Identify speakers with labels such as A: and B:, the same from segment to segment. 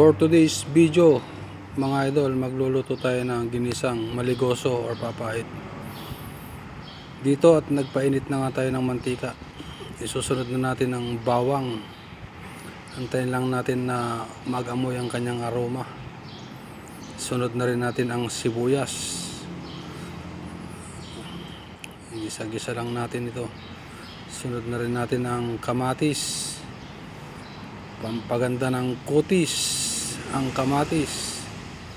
A: For today's video, mga idol, magluluto tayo ng ginisang maligoso or papait. Dito at nagpainit na nga tayo ng mantika. Isusunod na natin ang bawang. Antayin lang natin na mag-amoy ang kanyang aroma. Sunod na rin natin ang sibuyas. Gisa-gisa lang natin ito. Sunod na rin natin ang kamatis. Pampaganda ng kutis ang kamatis.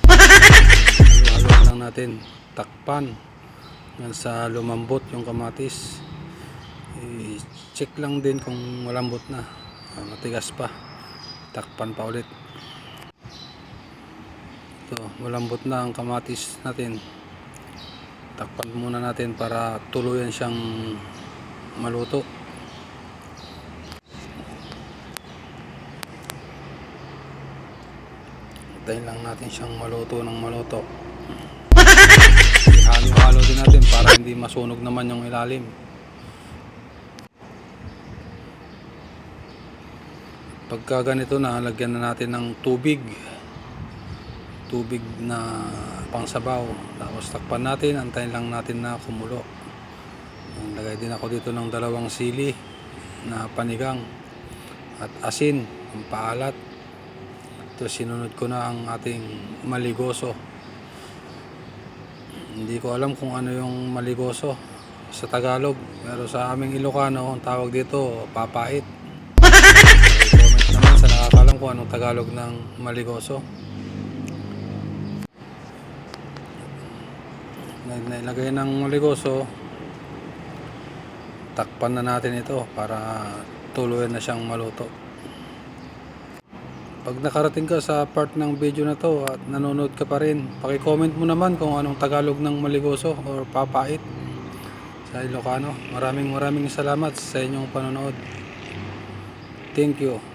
A: Halo-halo lang natin. Takpan. Hanggang sa lumambot yung kamatis. I-check lang din kung malambot na. Ah, matigas pa. Takpan pa ulit. Ito, malambot na ang kamatis natin. Takpan muna natin para tuluyan siyang maluto. Hintayin lang natin siyang maluto ng maluto. Halo-halo din natin para hindi masunog naman yung ilalim. Pagka ganito na, lagyan na natin ng tubig. Tubig na pangsabaw. Tapos takpan natin, antayin lang natin na kumulo. Lagay din ako dito ng dalawang sili na panigang at asin, ang paalat. Ito sinunod ko na ang ating maligoso. Hindi ko alam kung ano yung maligoso sa Tagalog. Pero sa aming Ilocano, ang tawag dito, papait. Comment naman sa nakakalam kung anong Tagalog ng maligoso. Na- Nailagay ng maligoso, takpan na natin ito para tuluyan na siyang maluto. Pag nakarating ka sa part ng video na to at nanonood ka pa rin, paki-comment mo naman kung anong Tagalog ng maligoso or papait sa Ilocano. Maraming maraming salamat sa inyong panonood. Thank you.